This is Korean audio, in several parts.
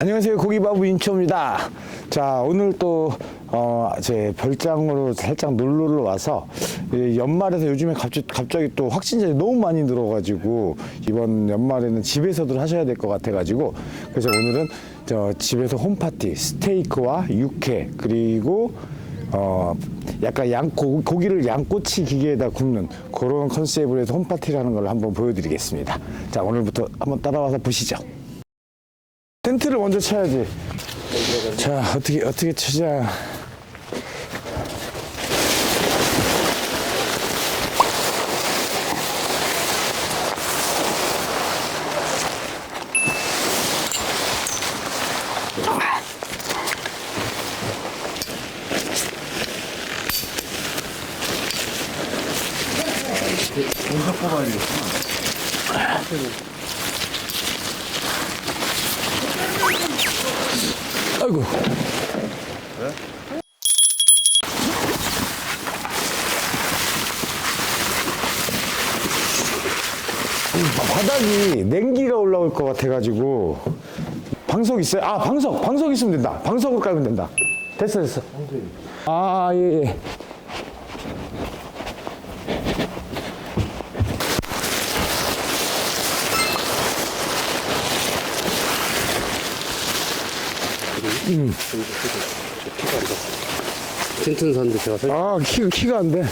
안녕하세요. 고기바부 인초입니다. 자 오늘 또 어, 제 별장으로 살짝 놀러를 와서 이 연말에서 요즘에 갑자기, 갑자기 또 확진자들이 너무 많이 늘어가지고 이번 연말에는 집에서도 하셔야 될 것 같아가지고 그래서 오늘은 저 집에서 홈파티 스테이크와 육회 그리고 어 약간 양 고, 고기를 양꼬치 기계에다 굽는 그런 컨셉으로 해서 홈파티라는 걸 한번 보여드리겠습니다. 자 오늘부터 한번 따라와서 보시죠 텐트를 먼저 쳐야지. 자, 어떻게, 어떻게 치자. 먼저 뽑아야겠구나. 아이고. 음, 바닥이 냉기가 올라올 것 같아가지고 방석 있어요? 아 방석. 방석 있으면 된다. 방석을 깔면 된다. 됐어 됐어. 아예 예. 텐트는 샀는데 제가 설아 키가 키가 안 돼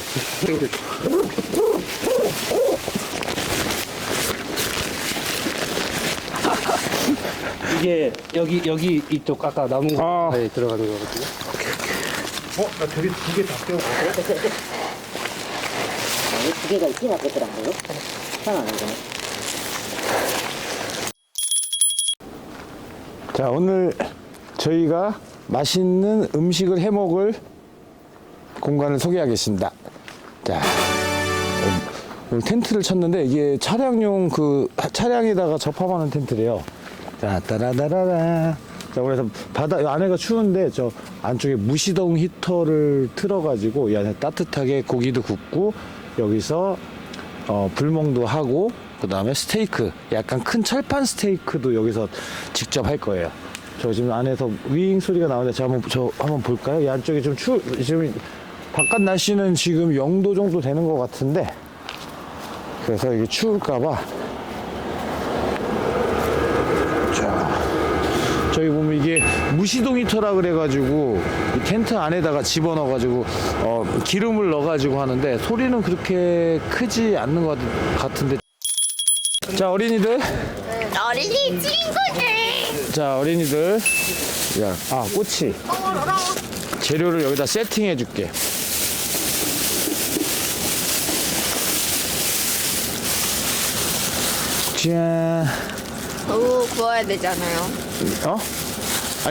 이게 여기 여기 이쪽 아까 나무 아. 사이에 들어가는 거거든요. 어? 나 되게 두개다 떼어. 두 개가 있긴 하겠더라고요. 편안한 거네. 자 오늘 저희가 맛있는 음식을 해 먹을 공간을 소개하겠습니다. 자 오늘 텐트를 쳤는데 이게 차량용 그 차량에다가 접합하는 텐트래요. 자 따라다라라. 자 그래서 바다 이 안에가 추운데 저 안쪽에 무시동 히터를 틀어가지고 이 안에 따뜻하게 고기도 굽고 여기서 어, 불멍도 하고 그 다음에 스테이크 약간 큰 철판 스테이크도 여기서 직접 할 거예요. 저 지금 안에서 윙 소리가 나오는데 저 한번 저 한번 볼까요? 이 안쪽에 좀 추, 지금 바깥 날씨는 지금 0도 정도 되는 것 같은데 그래서 이게 추울까봐 저희 보면 이게 무시동 히터라 그래가지고 이 텐트 안에다가 집어넣어가지고 어, 기름을 넣어가지고 하는데 소리는 그렇게 크지 않는 것 같- 같은데. 자 어린이들. 어린이 친구들. 자 어린이들. 야, 아 꼬치. 재료를 여기다 세팅해 줄게. 짠 오 구워야 되잖아요. 어? 아,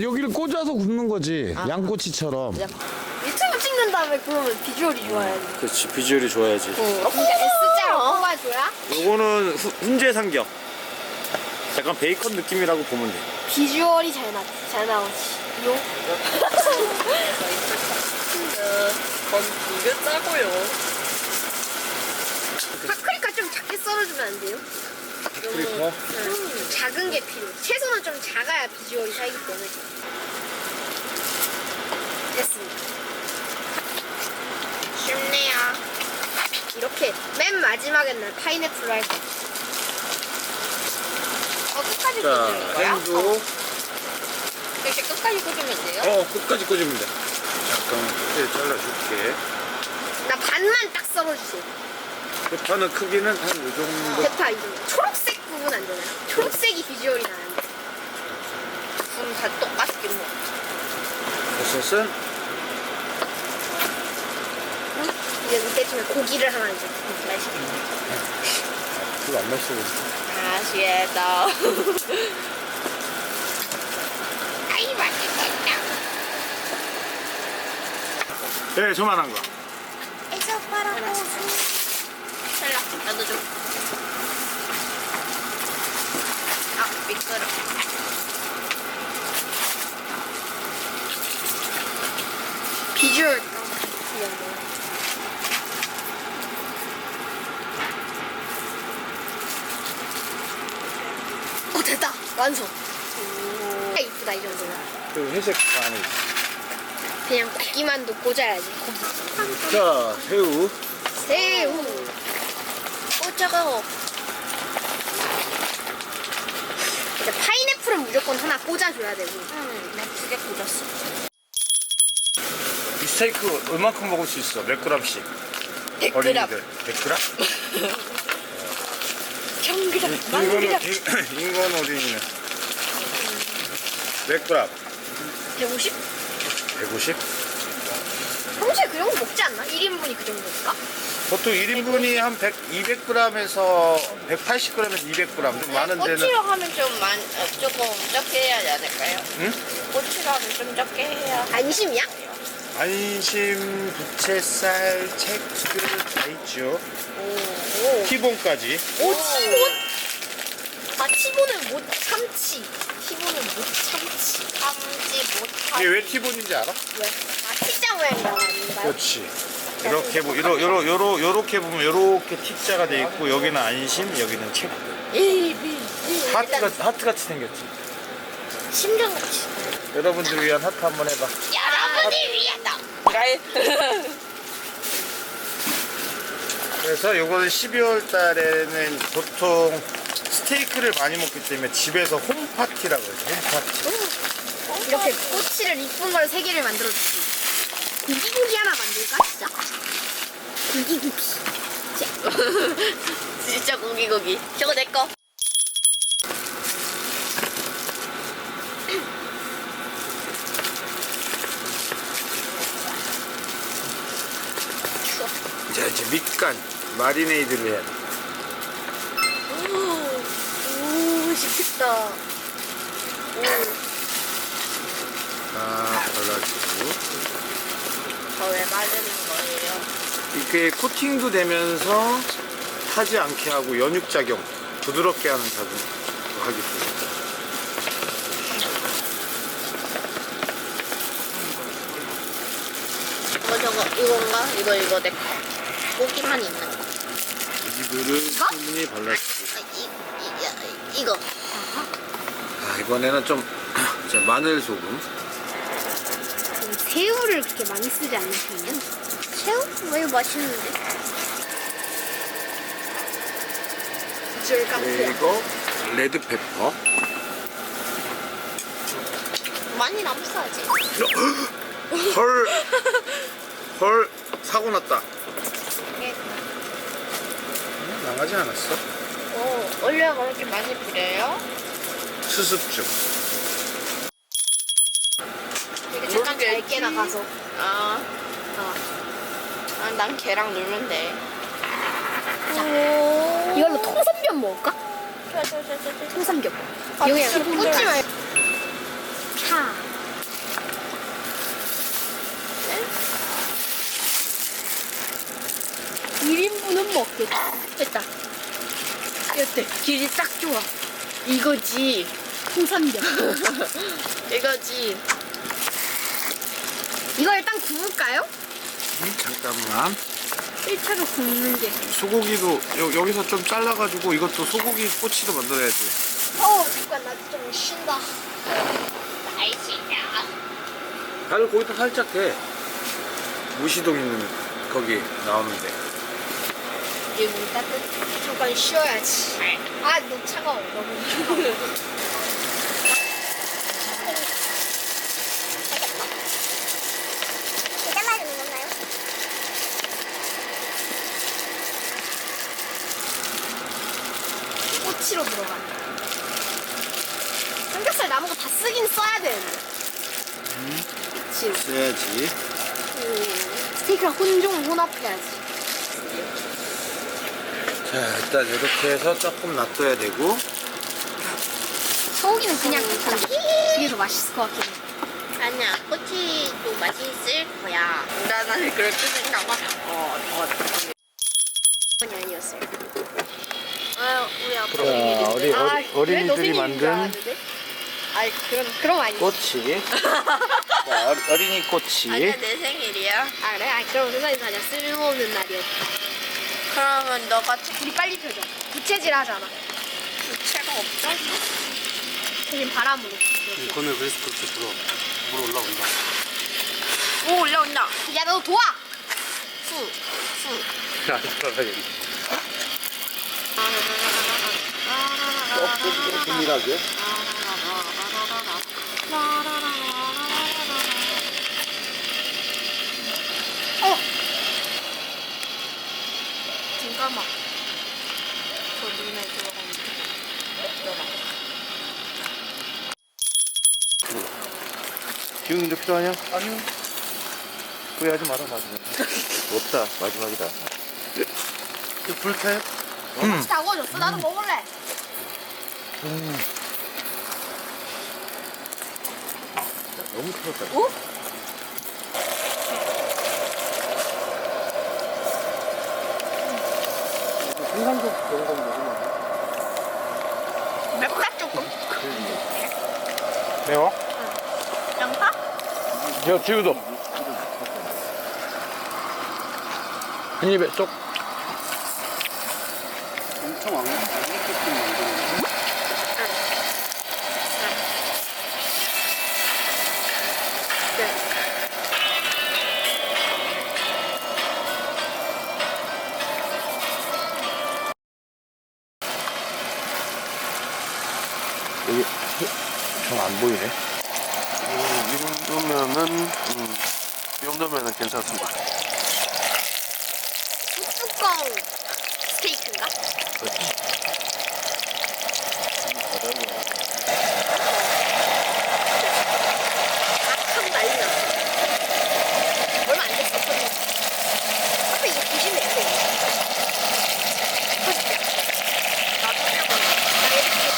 여기를 꽂아서 굽는 거지. 양꼬치처럼. 유튜브 찍는 다음에 그러면 비주얼이 좋아야지. 그렇지 비주얼이 좋아야지. 어, 진짜 S자로 뽑아줘야? 요거는 후- 훈제 삼겹 약간 베이컨 느낌이라고 보면 돼. 비주얼이 잘, 나, 잘 나오지. 요? 건 두개 짜고요. 파프리카 좀 작게 썰어주면 안 돼요? 그러니까. 응, 작은 게 필요해 채소는 좀 작아야 비주얼이 살기 때문에. 됐습니다. 쉽네요. 이렇게 맨 마지막엔 난 파인애플로 할 거야 어 끝까지 자 꽂는 거야? 햄도. 이렇게 끝까지 꽂으면 돼요? 어 끝까지 꽂으면 돼. 잠깐 크게 잘라줄게. 나 반만 딱 썰어주세요. 대파는 크기는 한요 정도. 대파 이 정도. 초록색 부분 안 되나요? 초록색이 비주얼이 나는데 둘다 똑같게 먹어. 버섯은 이제 이때쯤에 고기를 하나 이제 맛있겠네 별로 안 맛있어 보이지 다시 해서. 아이 맛있겠다 네 저만한 거 에서 빨아먹어 셀라, 나도 좀. 아, 미끄러. 비주얼 어 됐다 완성. 오. 이쁘다 이 정도면. 그 회색 있어. 그냥 고기만도 꽂아야지. 자, 새우. 새우. 오 차가워. 이제 파인애플은 무조건 하나 꽂아줘야 되고. 응, 나두개 꽂았어. 이 스테이크 얼만큼 먹을 수 있어? 몇 그램씩? 100g. 어린이들 100g? 경그램. 인건, 인건 어린이는 몇 그램? 150? 150? 평소에 그 정도 먹지 않나? 1인분이 그 정도일까? 보통 1인분이 한 100, 200g에서 180g에서 200g 좀 많은 데는 꼬치로 하면 좀 많, 어, 조금 적게 해야 않을까요? 응? 꼬치로 하면 좀 적게 해야. 안심이야? 안심, 부채살, 체크 다 있죠 오. 티본까지 오, 티본? 아, 티본은 못 참치. 티본은 못 참치. 참지 못하. 이게 왜 티본인지 알아? 왜? 아, T자 모양이라고 아닌가요? 그렇지 이렇게 보 요러, 요러, 요러, 요렇게 보면 요렇게 T자가 돼 있고 여기는 안심 여기는 체크. 하트가, 하트 같이 생겼지 심장 같이. 여러분들 위한 하트 한번 해봐 여러분을 위하다. 가이. 그래서 요거는 12월 달에는 보통 스테이크를 많이 먹기 때문에 집에서 홈파티라고 해요 홈파티 이렇게 꼬치를 이쁜 걸 세 개를 만들어주지. 고기고기 하나 만들까? 진짜? 고기고기. 진짜 고기고기. 저거 내 거. 자 이제 밑간 마리네이드를 해야 돼 오, 오, 맛있겠다. 오, 다 발라주고 저왜 바르는 거예요? 이게 코팅도 되면서 타지 않게 하고 연육작용 부드럽게 하는 작용 하기 때문에 이거 저거 이건가? 이거 이거 내 거. 고기만 있는 거. 고기들을 충분히 발라주고 아, 이, 이, 이, 이거. 아, 이번에는 좀 자, 마늘 소금 새우를 그렇게 많이 쓰지 편이야? 새우? 왜 맛있는데? 그리고 레드페퍼 많이 남싸지. 헐, 헐, 사고 났다. 나가지 않았어? 오, 원래 그렇게 많이 뿌려요? 수습 중. 되게 잠깐 잘게 나가서. 아, 어. 아, 난 걔랑 놀면 돼. 이걸로 통삼겹 먹을까? 좋아, 좋아, 좋아, 좋아, 좋아. 통삼겹. 아, 이거 진짜 꽂지. 말고. 차. 일인분은 먹겠다. 됐다. 어때? 길이 딱 좋아. 이거지. 통삼겹. 이거지. 이거 일단 구울까요? 음, 잠깐만. 1차로 굽는 게. 소고기도 여, 여기서 좀 잘라가지고 이것도 소고기 꼬치도 만들어야지. 어, 잠깐 나 좀 쉰다. 아이씨야. 발을 거기다 살짝 대. 무시동 있는 거기 나오는데. 문 따뜻. 잠깐 쉬어야지. 아, 너 차가워. 너무 차가워. 계란말이 먹나요? 꼬치로 들어간다. 삼겹살 남은 거 다 쓰긴 써야 되는데. 그 스테이크랑 혼종 혼합해야지. 자, 일단 이렇게 해서 조금 놔둬야 되고. 소고기는 그냥 괜찮아. 이게 더 맛있을 것 같긴 해. 아니야, 꼬치도 맛있을 거야. 나는 그렇게 생각하 어, 어. 그건 아니었어요. 아, 우리 아빠 자, 어리, 아, 어리, 어린이들이 만든 아이 그럼 그럼 아니. 꼬치. 자, 어리, 어린이 꼬치. 아니야, 내 생일이야. 아 그래? 아 그럼 세상에 다냐 쓸모없는 날이었다. 그러면 너가 우리 빨리 펴자. 부채질 하잖아. 주체가 없잖아. 대신 바람으로. 이거는 그래서 그렇게 불어. 물 올라온다. 오 올라온다. 야 너 도와. 수 수. 안 들어가겠네. 조금 균일하게. 어. 잠깐만. 저 눈에 들어가면 들어가. 기운이 좀 필요하냐? 아니요. 후회하지 마라, 마지막. 없다, 마지막이다. 불타요? 같이 다 구워줬어. 나도 먹을래. 너무 틀었다. 어? 생산적 그런 건 먹으면 맵다 조금. 매워? 양파? 저 지우도. 한 입에 쏙. 엄청 만드는 여기, 형안 보이네. 정도면은, 음, 이 정도면은 괜찮습니다. 뚜껑 스테이크인가? 아참 난리 났어. 얼마 안 됐어. 소리. 앞에 이거 조심해. 이거. 터질게. 나도 해봐. 나 이렇게.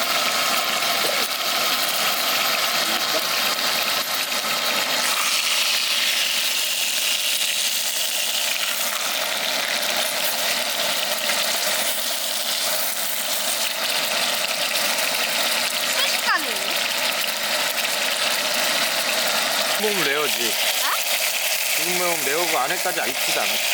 순식간에. 먹으면 레어지. 지금 먹으면 안에까지 익지도 않았지. 레어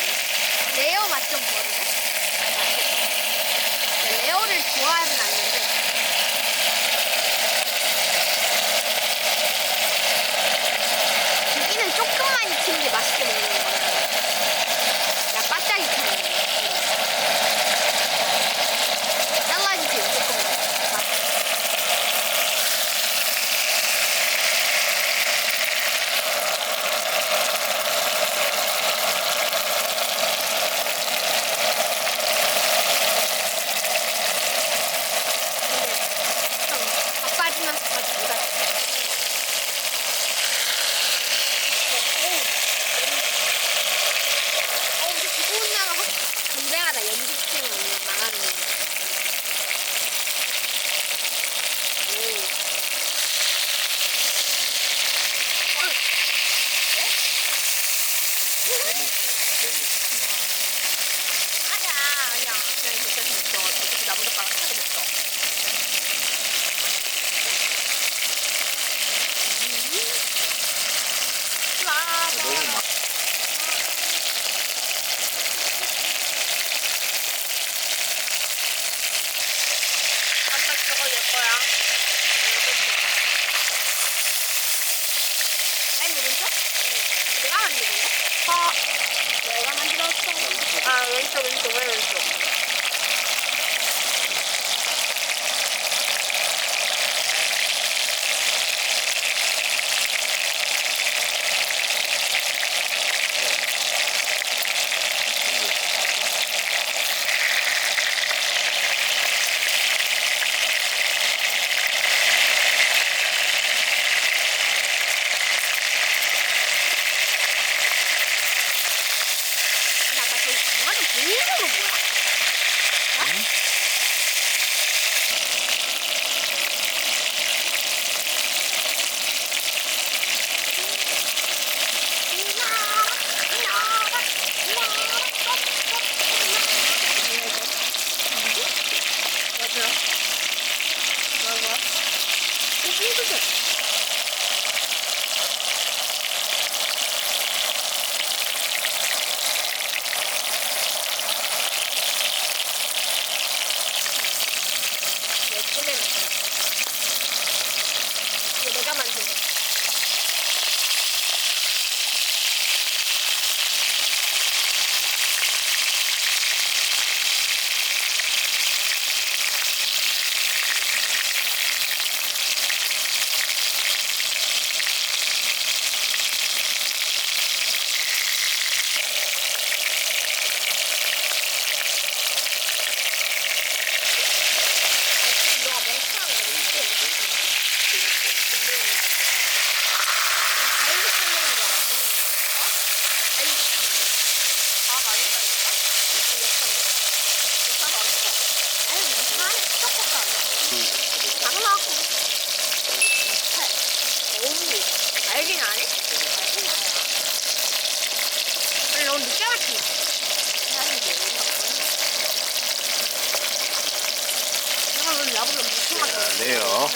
레어.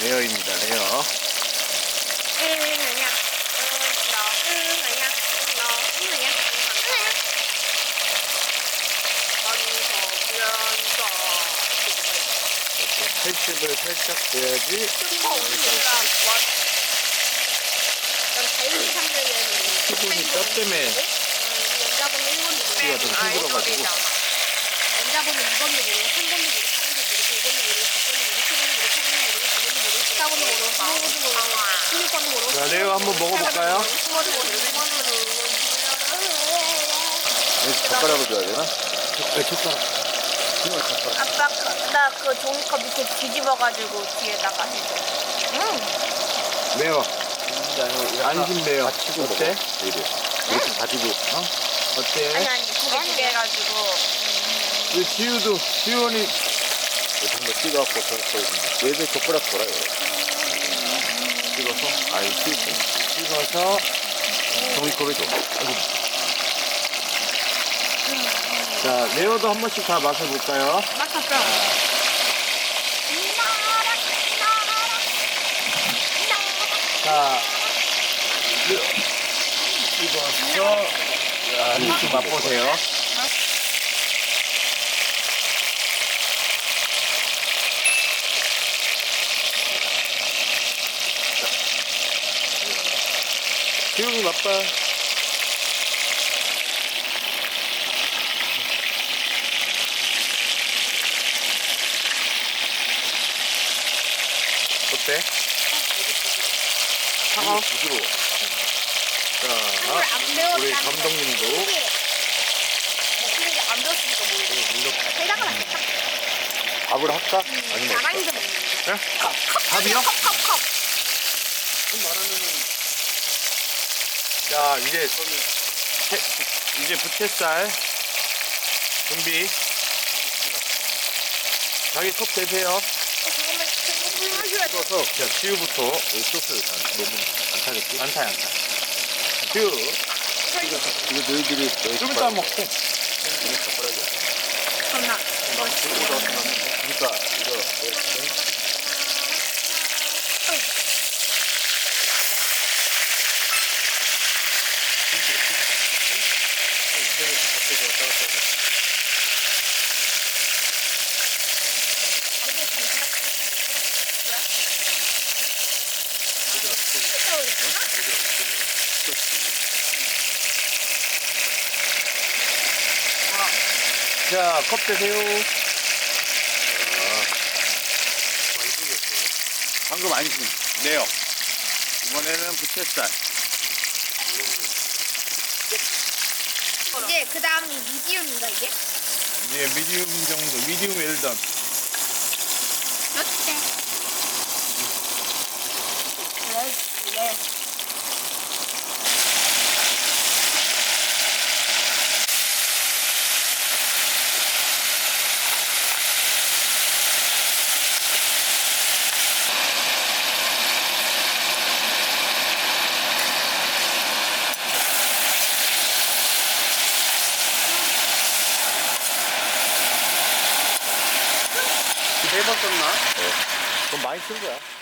레어입니다, 레어. 팔집을 살짝. 수분이 뼈 때문에 연자분은 좀 힘들어가지고. 연자분은 2번도 모르고 3번도 모르고 4번도 모르고 5번도 모르고 6번도 모르고 7번도 모르고 8번도 모르고 4번도 모르고 16번도 모르고 자, 레오 한번 먹어볼까요? 15번도 모르고 1번도 모르고 젓가락을 줘야 되나? 아빠 나그 종이컵 밑에 뒤집어가지고 뒤에다가 해줘 매워. 안심 매워. 어때? 이렇게 가지고, 어? 아니 어때? 아니 두개 두개 해가지고 우리 지우도, 지원이. 한번 찍어갖고 저렇게 얘도 젓가락 돌아요. 찍어서, 아이, 찍어서, 종이컵에 줘. 아이고. 자, 레오도 한 번씩 다? 맡았어 자, 찍어서, 자, 이렇게 맛보세요. 지웅이 맛봐. 어때? 차가워? 부드러워. 자, 안 배웠다 우리 감독님도 근데 안 배웠으니까 모르겠어 대답은 안 했다 밥을 할까? 아니면 나랑이 좀 밥이요? 컵컵컵 자, 이제 채, 이제 부채살 준비. 자기 컵돼 떠서 자, 지우부터 여기 소스 다 너무 안 타겠지? 안 타요, 안 타. 지우. 이거 너희들이 너희 좀 이따 먹게. 전화 그러니까 이거 자, 컵 대세요. 방금 안심. 네요. 이번에는 부채살. 이제 그 다음이 미디움인가 이게? 이제 미디움 정도, 미디움 웰던. 어때? 그 세번 썼나? 좀 많이 쓴 거야.